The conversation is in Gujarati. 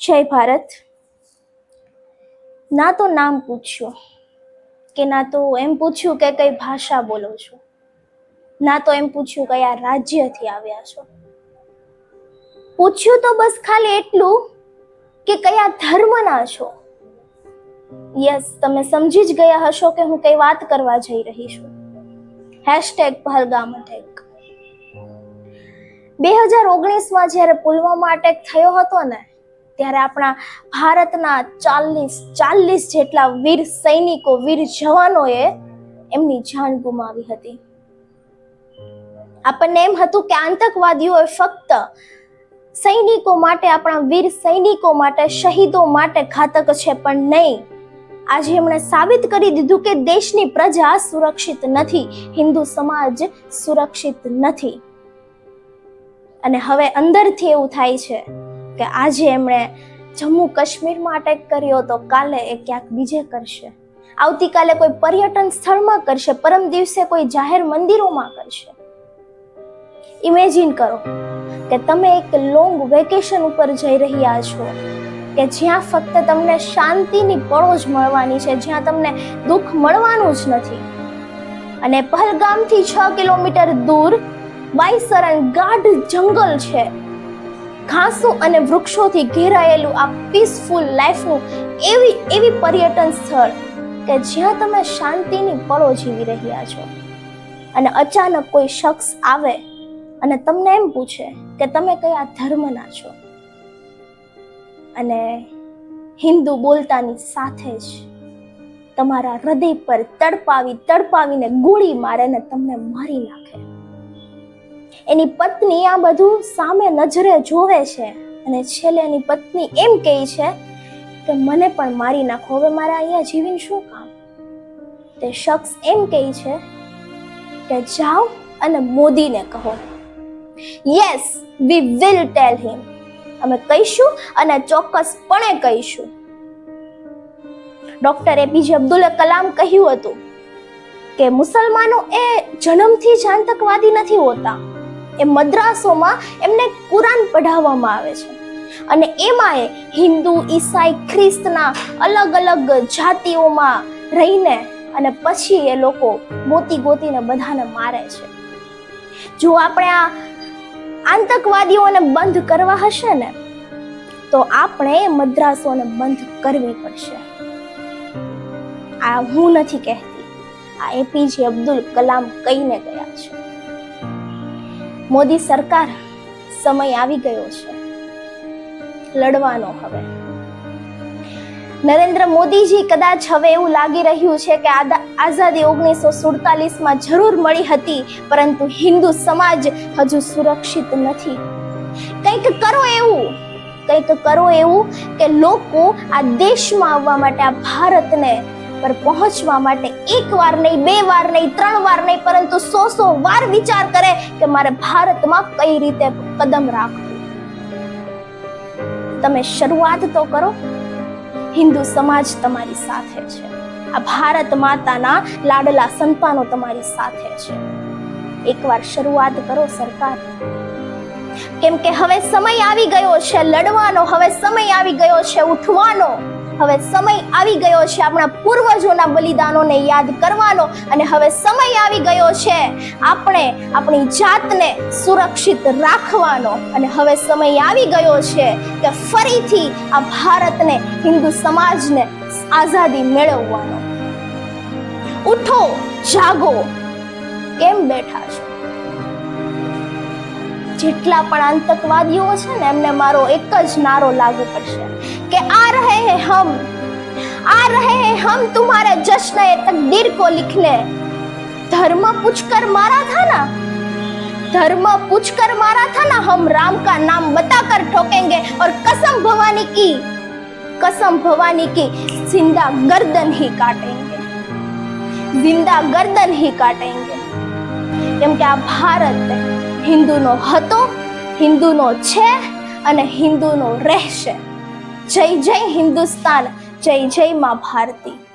જય ભારત. ના તો નામ પૂછ્યું, કે ના તો એમ પૂછ્યું કે કઈ ભાષા બોલો છો? ના તો એમ પૂછ્યું કયા રાજ્યથી આવ્યા છો? પૂછ્યું તો બસ ખાલી એટલું કે કયા ધર્મના છો? યસ, તમે સમજી જ ગયા હશો કે હું કઈ વાત કરવા જઈ રહી છું. હેશટેગ પહલગામ અટેક બે હજાર ઓગણીસમાં જ્યારે પુલવામા અટેક થયો હતો ને ત્યારે આપણા ભારતના ચાલીસ ચાલીસ જેટલા વીર સૈનિકો, વીર જવાનોએ એમની જાન ગુમાવી હતી. આપણને એમ હતું કે આતંકવાદીઓએ ફક્ત સૈનિકો માટે, આપણા વીર સૈનિકો માટે, શહીદો માટે ઘાતક છે, પણ નહીં. આજે એમણે સાબિત કરી દીધું કે દેશની પ્રજા સુરક્ષિત નથી, હિન્દુ સમાજ સુરક્ષિત નથી. અને હવે અંદરથી એવું થાય છે કે આજે એમણે જમ્મુ કાશ્મીરમાં અટેક કર્યો તો કાલે એ ક્યાંક બીજે કરશે. આવતીકાલે કોઈ પર્યટન સ્થળમાં કરશે, પરમ દિવસે કોઈ જાહેર મંદિરોમાં કરશે. ઇમેજિન કરો કે તમે એક લોંગ વેકેશન ઉપર જઈ રહ્યા છો, કે જ્યાં ફક્ત તમને શાંતિની પળો જ મળવાની છે, જ્યાં તમને દુઃખ મળવાનું જ નથી. અને પહલગામથી છ કિલોમીટર દૂર વાયસરન ગાઢ જંગલ છે. ઘાસો અને વૃક્ષોથી ઘેરાયેલું આ પીસફુલ લાઈફનું એવી એવી પર્યટન સ્થળ કે જ્યાં તમે શાંતિની પળો જીવી રહ્યા છો. અને અચાનક કોઈ શખ્સ આવે અને તમને એમ પૂછે કે તમે કયા ધર્મના છો. અને હિન્દુ બોલતાની સાથે જ તમારા હૃદય પર તડપાવી, તડપાવીને ગોળી મારે ને તમને મારી નાખે. એની પત્ની આ બધું સામે નજરે જોવે છે. અને છેલ્લે એની પત્ની એમ કહે છે કે, મને પણ મારી નાખો. હવે મારે અહીંયા જીવીને શું કામ? તે શખ્સ એમ કહે છે કે, જાઓ અને મોદીને કહો. Yes we will tell him અમે કહીશું અને ચોક્કસપણે કહીશું. ડોક્ટર એપીજે અબ્દુલ કલામ કહ્યું હતું કે, મુસલમાનો એ જન્મથી જ આતંકવાદી નથી હોતા. એ મદ્રાસોમાં એમને કુરાન પઢાવવામાં આવે છે. અને એમાં હિન્દુ, ઈસાઈ, ખ્રિસ્તના અલગ અલગ જાતિઓમાં રહીને અને પછી એ લોકો ગોતી ગોતીને બધાને મારે છે. જો આપણે આ આતંકવાદીઓને બંધ કરવા હશે ને, તો આપણે મદ્રાસોને બંધ કરવી પડશે. આ હું નથી કહેતી. આ એપીજે અબ્દુલ કલામ કહીને ગયા છે. મોદી સરકાર સમય આવી ગયો છે. લડવાનો હવે. નરેન્દ્ર મોદીજી કદાચ હવે એવું લાગી રહ્યું છે કે આઝાદી ઓગણીસો સુડતાલીસમાં જરૂર મળી હતી, પરંતુ હિન્દુ સમાજ હજુ સુરક્ષિત નથી. કંઈક કરો એવું, કંઈક કરો એવું કે લોકો આ દેશમાં આવવા માટે આ ભારતને પર પહોંચવા માટે એક વાર નહીં, બે વાર નહીં, ત્રણ વાર નહીં, પરંતુ સો સો વાર વિચાર કરે કે મારે ભારતમાં કઈ રીતે કદમ રાખવું. તમે શરૂઆત તો કરો. હિન્દુ સમાજ તમારી સાથે છે. આ ભારત માતાના લાડલા સંતાનો તમારી સાથે છે. એકવાર શરૂઆત કરો સરકાર. કેમ કે હવે સમય આવી ગયો છે, લડવાનો હવે સમય આવી ગયો છે, ઉઠવાનો. હવે સમય આવી ગયો છે આપણા પૂર્વજોના બલિદાનોને યાદ કરવાનો અને હવે સમય આવી ગયો છે આપણે આપણી જાતને સુરક્ષિત રાખવાનો અને હવે સમય આવી ગયો છે કે ફરીથી આ ભારતને હિન્દુ સમાજને આઝાદી મેળવવાનો. ઉઠો, જાગો. કેમ બેઠા છો? જેટલા પણ આતંકવાદીઓ છે ને એમને મારો એક જ નારો લાગુ પડશે કે આ રહે હે હમ આ રહે હે હમ तुम्हारे जश्न ए तकदीर को लिखने धर्म पूछकर मारा था ना धर्म पूछकर मारा था ना हम राम का नाम बताकर ठोकेंगे और कसम भवानी की कसम भवानी की जिंदा गर्दन ही काटेंगे जिंदा गर्दन ही काटेंगे કેમ કે આ ભારત હિન્દુનો હતો હિન્દુનો છે અને હિન્દુનો રહેશે. જય જય હિન્દુસ્તાન જય જય માં ભારતી.